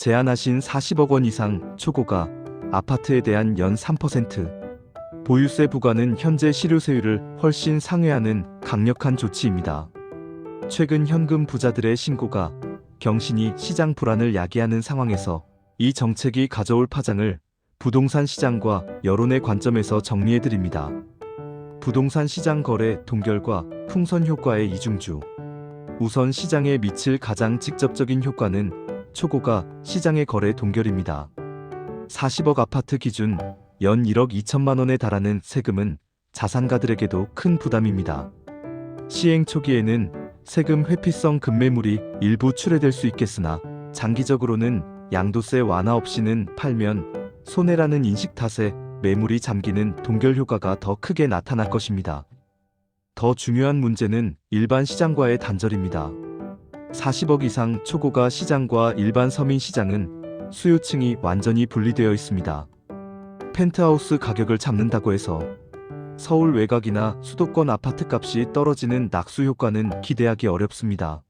제한하신 40억 원 이상 초고가 아파트에 대한 연 3%. 보유세 부과는 현재 실효세율을 훨씬 상회하는 강력한 조치입니다. 최근 현금 부자들의 신고가 경신이 시장 불안을 야기하는 상황에서 이 정책이 가져올 파장을 부동산 시장과 여론의 관점에서 정리해드립니다. 부동산 시장 거래 동결과 풍선 효과의 이중주. 우선 시장에 미칠 가장 직접적인 효과는 초고가 시장의 거래 동결입니다. 40억 아파트 기준 연 1억 2천만 원에 달하는 세금은 자산가들에게도 큰 부담입니다. 시행 초기에는 세금 회피성 급매물이 일부 출회될 수 있겠으나 장기적으로는 양도세 완화 없이는 팔면 손해라는 인식 탓에 매물이 잠기는 동결 효과가 더 크게 나타날 것입니다. 더 중요한 문제는 일반 시장과의 단절입니다. 40억 이상 초고가 시장과 일반 서민 시장은 수요층이 완전히 분리되어 있습니다. 펜트하우스 가격을 잡는다고 해서 서울 외곽이나 수도권 아파트 값이 떨어지는 낙수 효과는 기대하기 어렵습니다.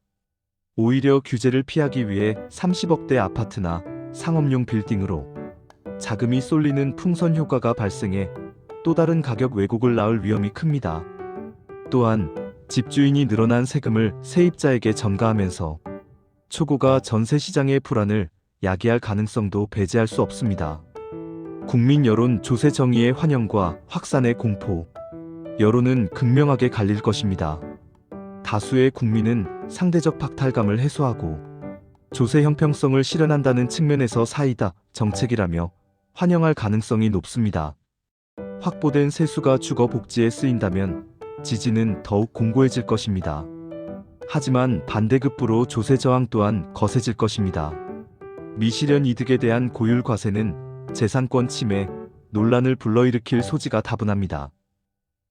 오히려 규제를 피하기 위해 30억대 아파트나 상업용 빌딩으로 자금이 쏠리는 풍선 효과가 발생해 또 다른 가격 왜곡을 낳을 위험이 큽니다. 또한 집주인이 늘어난 세금을 세입자에게 전가하면서 초고가 전세 시장의 불안을 야기할 가능성도 배제할 수 없습니다. 국민 여론 조세 정의의 환영과 확산의 공포. 여론은 극명하게 갈릴 것입니다. 다수의 국민은 상대적 박탈감을 해소하고 조세 형평성을 실현한다는 측면에서 사이다 정책이라며 환영할 가능성이 높습니다. 확보된 세수가 주거 복지에 쓰인다면 지지는 더욱 공고해질 것입니다. 하지만 반대급부로 조세 저항 또한 거세질 것입니다. 미실현 이득에 대한 고율 과세는 재산권 침해, 논란을 불러일으킬 소지가 다분합니다.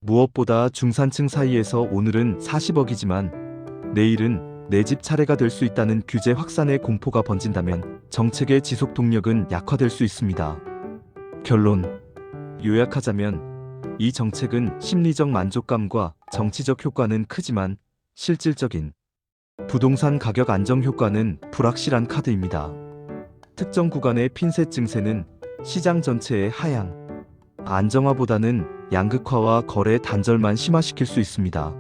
무엇보다 중산층 사이에서 오늘은 40억이지만 내일은 내 집 차례가 될 수 있다는 규제 확산의 공포가 번진다면 정책의 지속 동력은 약화될 수 있습니다. 결론. 요약하자면 이 정책은 심리적 만족감과 정치적 효과는 크지만 실질적인 부동산 가격 안정 효과는 불확실한 카드입니다. 특정 구간의 핀셋 증세는 시장 전체의 하향, 안정화보다는 양극화와 거래 단절만 심화시킬 수 있습니다.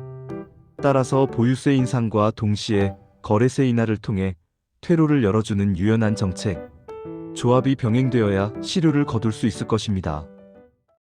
따라서 보유세 인상과 동시에 거래세 인하를 통해 퇴로를 열어주는 유연한 정책, 조합이 병행되어야 시류를 거둘 수 있을 것입니다.